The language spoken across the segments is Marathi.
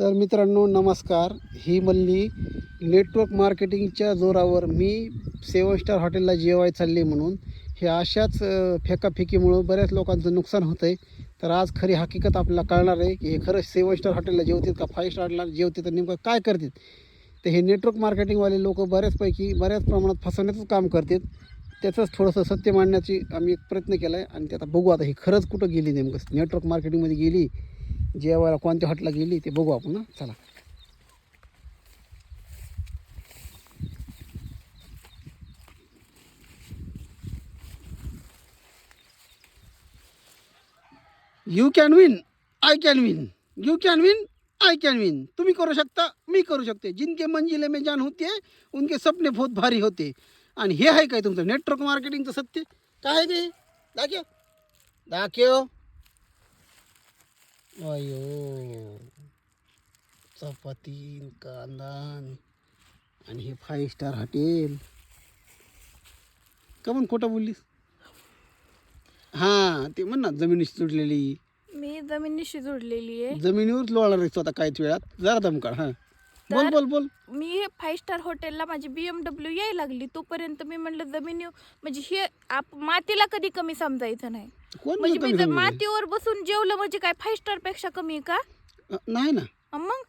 तर मित्रांनो नमस्कार. ही मल्ली नेटवर्क मार्केटिंगच्या जोरावर मी सेवन स्टार हॉटेलला जेवाय चालले म्हणून. हे अशाच फेकाफेकीमुळं बऱ्याच लोकांचं नुकसान होतं आहे तर आज खरी हकीकत आपल्याला कळणार आहे की हे खरंच सेवन स्टार हॉटेलला जेवतील का फाईव्ह स्टारला जेवते तर नेमकं काय करतील तर हे नेटवर्क मार्केटिंगवाले लोक बऱ्याचपैकी बऱ्याच प्रमाणात फसवण्याचंच काम करतात. त्याचंच थोडंसं सत्य मांडण्याची आम्ही एक प्रयत्न केला आहे आणि ते आता बघू आता ही खरंच कुठं गेली नेमकं. नेटवर्क मार्केटिंगमध्ये गेली जेवायला कोणत्या हॉटला गेली ते बघू आपण ना चला. You can win I can win you can win I can win तुम्ही करू शकता मी करू शकते. जिनके मंजिले में जान होते उनके सपने बहुत भारी होते आणि हे आहे काय तुमचं? नेटवर्क मार्केटिंगचं सत्य? काय आहे ते? दाखव. दाखव. अयो चपाती कांदा आणि हे फाईव्ह स्टार हॉटेल का म्हणून खोटं बोललीस? हां ते म्हण ना जमिनीशी तुटलेली मी जमिनीशी जोडलेली आहे. जमिनीवरच लोळणार आहे स्वतः काहीच वेळात. जरा दमकाळ हां. बोल बोल बोल. मी फाईव्ह स्टार हॉटेलला माझी बीएमडब्ल्यू यायला लागली. तोपर्यंत मी म्हणलं जमिनी म्हणजे हे आप मातीला कधी कमी समजायचं नाही. कोण म्हणजे मी जर? मातीवर बसून जेवलं म्हणजे काय फाईव्ह स्टारपेक्षा कमी आहे का? अ, नाही ना. मग?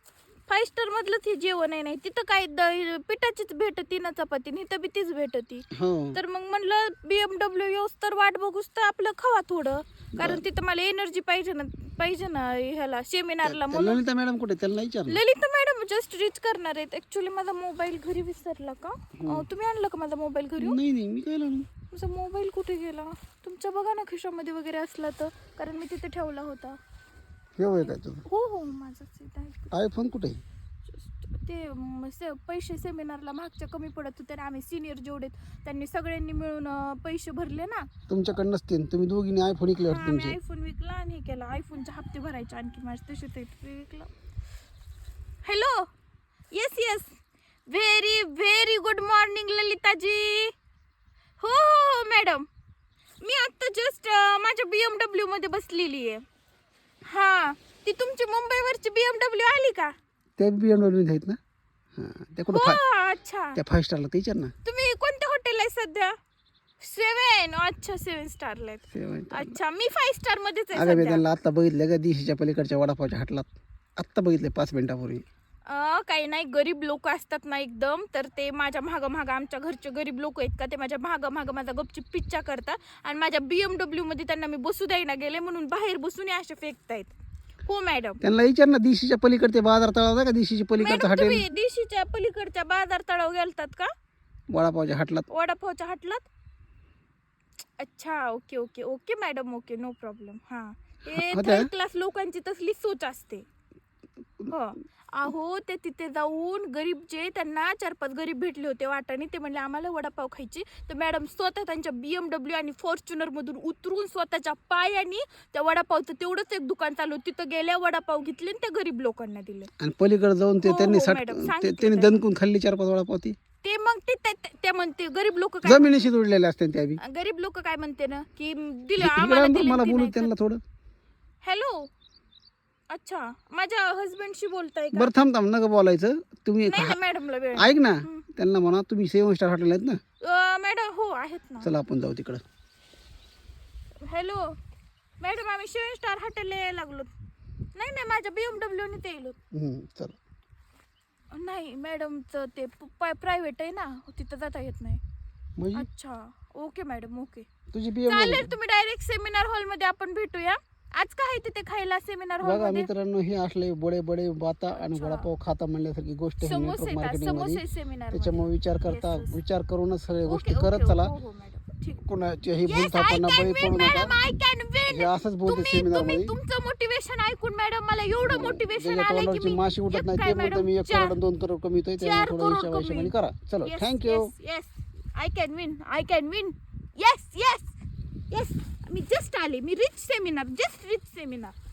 फाईव्ह स्टार मधलंच हे जेवण आहे नाही तिथं काय द- पिठाचीच भेटती ना चपाती नाही तर बी तीच भेटती हो. तर मग म्हणलं बीएमडब्ल्यू येऊस तर वाट बघूस तर आपलं खवा थोडं. कारण तिथं मला एनर्जी पाहिजे ना पाहिजे ना ह्याला सेमिनारला त्या म्हणून. ललिता मॅडम कुठे? त्याला नाही विचारलं. ललिता मॅडम जस्ट रीच करणार आहेत. ऍक्च्युली माझा मोबाईल घरी विसरला का? अं, तुम्ही आणलं का माझा मोबाईल घरी? नाही नाही मी काय लावलं तुमचा मोबाईल कुठे गेला? तुमच्या बघा ना खिशामध्ये वगैरे असला तर कारण मी तिथे ठेवला होता. हे होय काय तुझं? हो हो माझाच इथं आहे आयफोन कुठे आहे? ते म, से- पैसे सेमिनारला मागच्या कमी पडत होते आणि आम्ही सिनियर जेवढे त्यांनी सगळ्यांनी मिळून अं, पैसे भरले ना. तुमच्याकडे नसते तुम्ही दोघींनी आयफोन इकले हा, वाटतं आम्ही तुमचे. आयफोन विकला आणि हे केला. आयफोनचे हप्ते भरायचे आणखी माझे तसे ते विकला. Hello yes yes very very good morning Lalita ji. हो हो हो मॅडम मी आत्ता जस्ट माझ्या बी एम डब्ल्यू मध्ये बसलेली आहे. हां ती तुमची मुंबईवरची बी एम डब्ल्यू आली का? त्या बी एम डब्ल्यू आहेत ना? हां त्या कुठं हो फाय अच्छा. त्या फाईव्ह स्टारला ते विचार ना. तुम्ही कोणत्या हॉटेल आहे सध्या? सेवन अच्छा सेवन स्टारला आहेत. सेवन अच्छा मी फाईव्ह स्टार मध्येच आहे अगं मी सध्या. त्यांना आत्ता बघितलं का दिशीच्या पलीकडच्या वडापावच्या हाटलात? आत्ता बघितले पाच मिनिटापूर्वी. काही नाही गरीब लोक असतात ना एकदम तर ते माझ्या मागं मागं आमच्या घरचे गरीब लोक आहेत का ते माझ्या मागं मागं माझा गपचीप पिच्चा करतात आणि माझ्या बीएमडब्ल्यू मध्ये त्यांना मी बसू द्यायला गेले म्हणून बाहेर बसून असे फेकतायत. हो मॅडम. त्यांना विचार ना दिशीच्या पलीकडचे बाजार तळाव आहे का? दिशीच्या पलीकडचं मॅडम तुम्ही हॉटेल? दिशीच्या पलीकडच्या बाजार तळाव गेलतात का? वडापावच्या हाटलात. वडापावच्या हाटलात? अच्छा okay okay okay madam okay no problem. हां. हे होत्या? थर्ड क्लास लोकांची तसली सोच असते. हो. अहो ते तिथे जाऊन गरीब जे त्यांना चार पाच गरीब भेटले होते वाटाने ते म्हणले आम्हाला वडापाव खायची. तर मॅडम स्वतः त्यांच्या बीएमडब्ल्यू आणि फॉर्च्युनर मधून उतरून स्वतःच्या पायाने त्या वडापावचं तेवढंच एक दुकान चालू होतं. तिथं गेल्या वडापाव घेतले आणि त्या गरीब लोकांना दिले. आणि पलीकडे जाऊन ते हो, त्यांनी हो, साठ मॅडम, ते- सांगितलं त्यांनी. दणकून खाल्ली चार पाच वडापाव ती. ते मग ते ते- ते- ते म्हणते गरीब लोक काय जमिनीशी जोडलेले असते त्या बी गरीब लोक काय म्हणते ना की दिलं आम्हाला आण दिलं मला ते बोलू नाही त्यांना थोडं. हॅलो अच्छा माझ्या हस्बंडशी बोलताय का? बरं थांब थांब नका बोलायचं. तुम्ही नाही ना मॅडमला वेळ ऐक ना त्यांना म्हणा तुम्ही सेवन स्टार हॉटेल आहेत ना? अं, मॅडम हो आहेत ना. चला आपण जाऊ तिकडं. हॅलो मॅडम आम्ही सेवन स्टार हॉटेलला यायला लागलो. नाही नाही माझ्या बीएमडब्ल्यू ने ते येलो. हम्म, चला. नाही मॅडमचं ते प्रायव्हेट आहे ना तिथं जाता येत नाही. म्हणजे? अच्छा. ओके मॅडम ओके तुझी बी चालेल तुम्ही डायरेक्ट सेमिनार हॉलमध्ये आपण भेटूया. आज काय आहे तिथे खायला सेमिनार हॉल बघा मध्ये मित्रांनो हे असले बडे बडे बाता आणि अच्छा. वडापाव खाता म्हणल्यासारखी गोष्ट आहे समोसे नेटवर्क मार्केटिंग समोसे मध्ये सेमिनार त्याच्यामुळे विचार करता Yes, yes. विचार करूनच सगळ्या गोष्टी करत चला हो, हो. कोणाच्याही can बळी पडू नका. हे असंच बोलते सेमिनार तुम्ही मध्ये तुमचं मोटिवेशन ऐकून मॅडम मला एवढं मोटिवेशन ज्याच्या आलंय की तोंडावरची मी माशी उठत नाही ते म्हणतो मी एक चार- करोड दोन करोड कमीतोय चार त्यामुळे करोड थोडं हिशोब कमी. हिशोबाने करा चलो thank you yes, yes. I can win. I can win. Yes, yes. Yes. मी जस्ट आले मी reach seminar just reach seminar